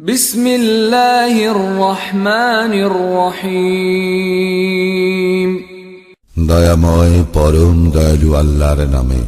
بسم الله الرحمن الرحيم দয়াময় পরম দয়ালু আল্লাহর নামে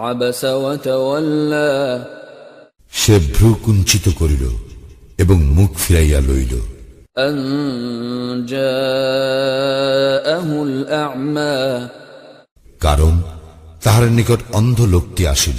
عبس وتولى সে ভ্রু কুঞ্চিত করিল এবং মুখ ফিরাইয়া লইল أن جاءه الأعمى কারণ তাহার নিকট অন্ধ লোকটি আসিল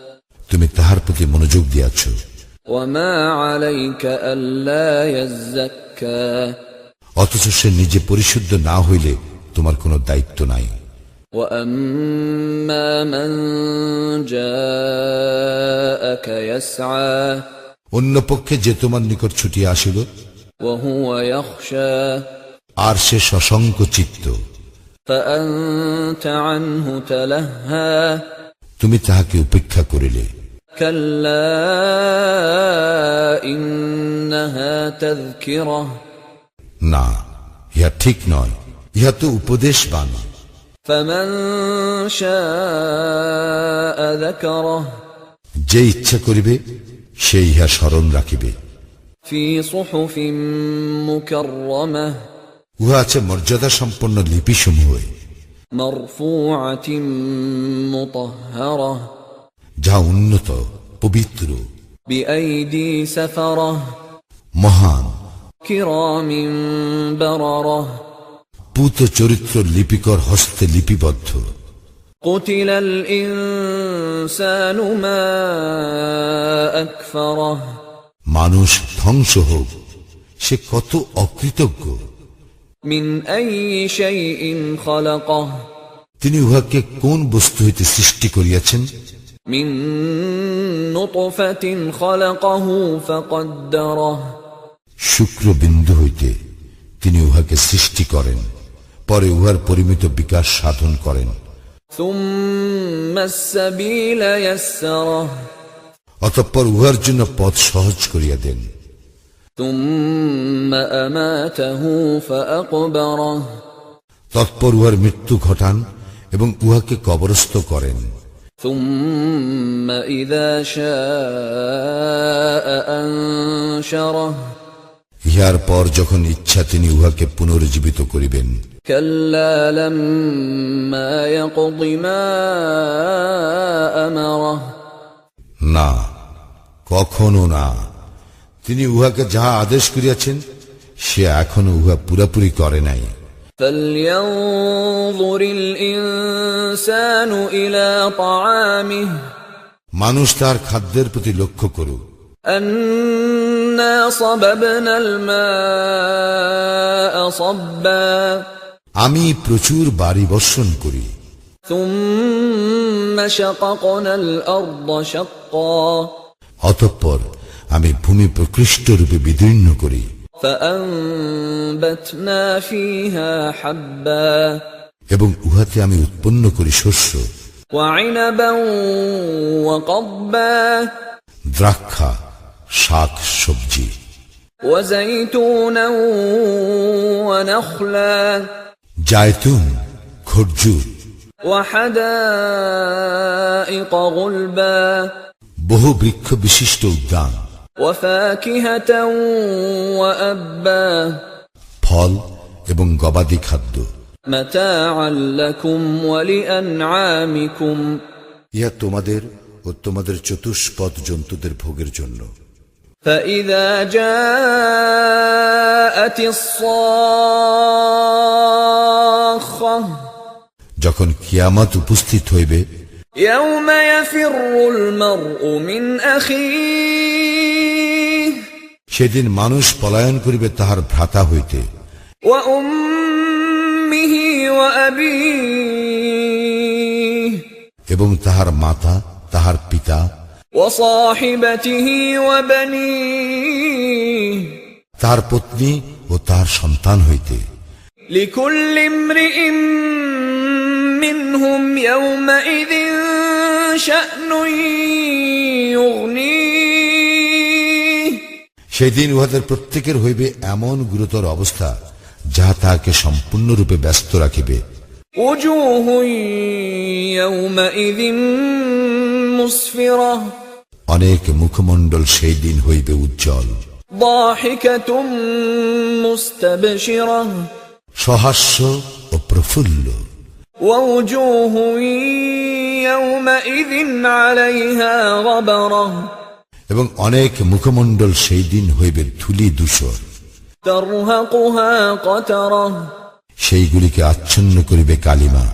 তুমি তাহার প্রতি মনোযোগ দিয়াছ। অথচ সে নিজে পরিশুদ্ধ না হইলে তোমার কোনো দায়িত্ব নাই। অন্য পক্ষে যে তোমার নিকট ছুটি আসিল আর সে সশঙ্ক চিত্ত তুমি তাহাকে উপেক্ষা করিলে। না ইহা ঠিক নয় ইহা তো উপদেশ বাণী। যে ইচ্ছা করিবে সে ইহা স্মরণ রাখিবে। উহা আছে মর্যাদা সম্পন্ন লিপি সমূহে মরফু আচিম যা উন্নত পবিত্র মহান পুত চরিত্র লিপিকর হস্তে লিপিবদ্ধ। মানুষ ধ্বংস হোক সে কত অকৃতজ্ঞ। তিনি উহাকে কোন বস্তু হইতে সৃষ্টি করিয়াছেন? من نطفة خلقه فقدره শুক্রবিন্দু হইতে তিনি উহাকে সৃষ্টি করেন পরে উহার পরিমিত বিকাশ সাধন করেন ثم السبيل يسره অতঃপর উহার জন্য পথ সহজ করিয়া দেন ثم أماته فأقبره তৎপর উহার মৃত্যু ঘটান এবং উহাকে কবরস্থ করেন ثم إذا شاء أنشره ইহার পর যখন ইচ্ছা তিনি উহাকে পুনরুজ্জীবিত করিবেন كلا لما يقض ما أمره না কখনো না তিনি উহাকে যাহা আদেশ করিয়াছেন সে এখনো উহা পুরাপুরি করে নাই মানুষ তার খাদ্যের প্রতি লক্ষ্য করুক। আমি প্রচুর বাড়ি বর্ষণ করি। অতঃপর আমি ভূমি প্রকৃষ্ট রূপে বিদীর্ণ করি। এবং উহাতে আমি উৎপন্ন করি শস্য দ্রাক্ষা শাক সবজি জায়তুন খরজুর বহু বৃক্ষ বিশিষ্ট উদ্যান। ফল এবং গবাদি খাদ্য متاعا لكم ولأنعامكم ইহা তোমাদের ও তোমাদের চতুষ্পদ জন্তুদের ভোগের জন্য فإذا جاءت الصاخة যখন কিয়ামত উপস্থিত হইবে يوم يفر المرء من أخيه সেদিন মানুষ পলায়ন করিবে তাহার ভ্রাতা হইতে وأمه وأبيه এবং তাহার মাতা তাহার পিতা وصاحبته وبنيه তার পত্নী ও তার সন্তান হইতে لكل امرئ منهم يومئذ شأن সেদিন উহাদের প্রত্যেকের হইবে এমন গুরুতর অবস্থা যাহা তাহাকে সম্পূর্ণরূপে ব্যস্ত রাখিবে وجوه يومئذ مسفرة অনেক মুখমণ্ডল সেই দিন হইবে উজ্জ্বল ضاحكة مستبشرة সহাস্য ও প্রফুল্ল ووجوه يومئذ عليها غبرة এবং অনেক মুখমণ্ডল সেই দিন হইবে ধুলি দূষর সেইগুলিকে আচ্ছন্ন করিবে কালিমা।